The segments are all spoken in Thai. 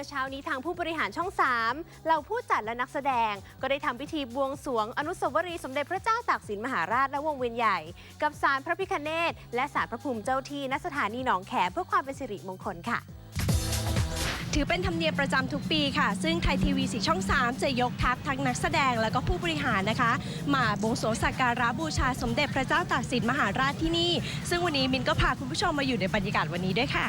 เช้านี้ทางผู้บริหารช่อง 3 เราผู้จัดและนักแสดงก็ได้ทำพิธีบวงสรวงอนุสาวรีย์สมเด็จพระเจ้าตากสินมหาราชและวงเวียนใหญ่ กับศาลพระพิคเนตและศาลพระภูมิเจ้าที่ณสถานีหนองแขเพื่อความเป็นสิริมงคลค่ะ ถือเป็นธรรมเนียมประจำทุกปีค่ะ ซึ่งไทยทีวีสีช่อง 3 จะยกทัพทั้งนักแสดงและก็ผู้บริหารนะคะ มาบวงสรวงสักการะบูชาสมเด็จพระเจ้าตากสินมหาราชที่นี่ ซึ่งวันนี้มินก็พาคุณผู้ชมมาอยู่ในบรรยากาศวันนี้ด้วยค่ะ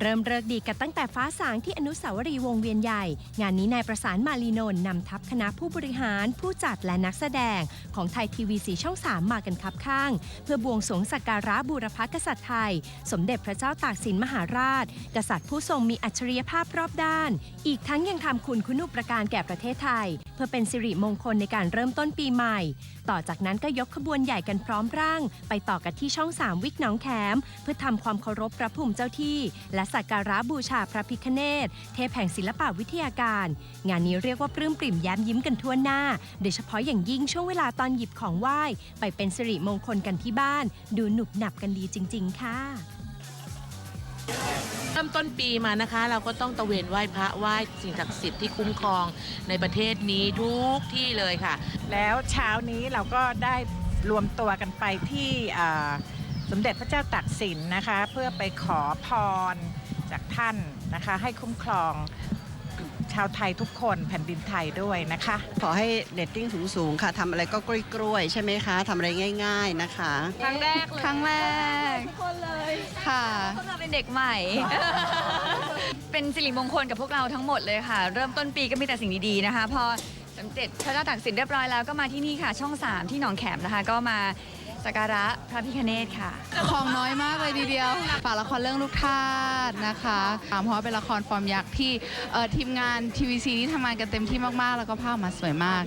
เริ่มเลิกดีกันตั้งแต่ฟ้าสางที่อนุสาวรีย์วงเวียนใหญ่ งานนี้นายประสานมาลีนนท์นำทัพคณะผู้บริหาร ผู้จัดและนักแสดง ของไทยทีวีสีช่อง3มากันคับข้าง เพื่อบวงสรวงสักการะบูรพกษัตริย์ไทย สมเด็จพระเจ้าตากสินมหาราช กษัตริย์ผู้ทรงมีอัจฉริยภาพรอบด้าน อีกทั้งยังทำคุณคุณูปการแก่ประเทศไทยเพื่อเป็นสิริมงคลในการเริ่มต้นปีใหม่ ต่อจากนั้นก็ยกขบวนใหญ่กันพร้อมร่าง ไปต่อกันที่ช่อง 3 วิกหนองแขม เพื่อทำความเคารพพระภูมิเจ้าที่ และสักการะบูชาพระพิคเนตเทพแห่งศิลปวิทยาการ งานนี้เรียกว่าปลื้มปริ่มแย้มยิ้มกันทั่วหน้า โดยเฉพาะอย่างยิ่งช่วงเวลาตอนหยิบของไหว้ ไปเป็นสิริมงคลกันที่บ้าน ดูหนุบหนับกันดีจริง ๆ ค่ะ เริ่มต้นปีมานะคะ เราก็ต้องตะเวนไหว้พระไหว้สิ่งศักดิ์สิทธิ์ที่คุ้มครองในประเทศนี้ทุกที่เลยค่ะ แล้วเช้านี้เราก็ได้รวมตัวกันไปที่สมเด็จพระเจ้าตากสินนะคะ เพื่อไปขอพรจากท่านนะคะ ให้คุ้มครอง ชาวไทยทุกคนแผ่นดินไทยด้วยนะคะ ขอให้เรตติ้งสูงๆค่ะทำอะไรก็กล้วยๆใช่ไหมคะทำอะไรง่าย ๆนะคะ ครั้งแรกเลยครั้งแรกทุกคนเลยค่ะ พวกเราเป็นเด็กใหม่ เป็นสิริมงคลกับพวกเราทั้งหมดเลยค่ะ เริ่มต้นปีก็มีแต่สิ่งดีๆนะคะ พอสมเด็จพระเจ้าตากสินเรียบร้อยแล้วก็มาที่นี่ค่ะ ช่อง 3 ที่หนองแขมนะคะ ก็มา สักการะพระพิคเนตค่ะ ของน้อยมากเลยทีเดียว ฝากละครเรื่องลูกทาสนะคะอ่าเพราะว่าเป็นละครฟอร์มยักษ์ที่เอ่อทีมงานทีวีซีนี่ทำงานกันเต็มที่มากๆ แล้วก็ภาพมาสวยมาก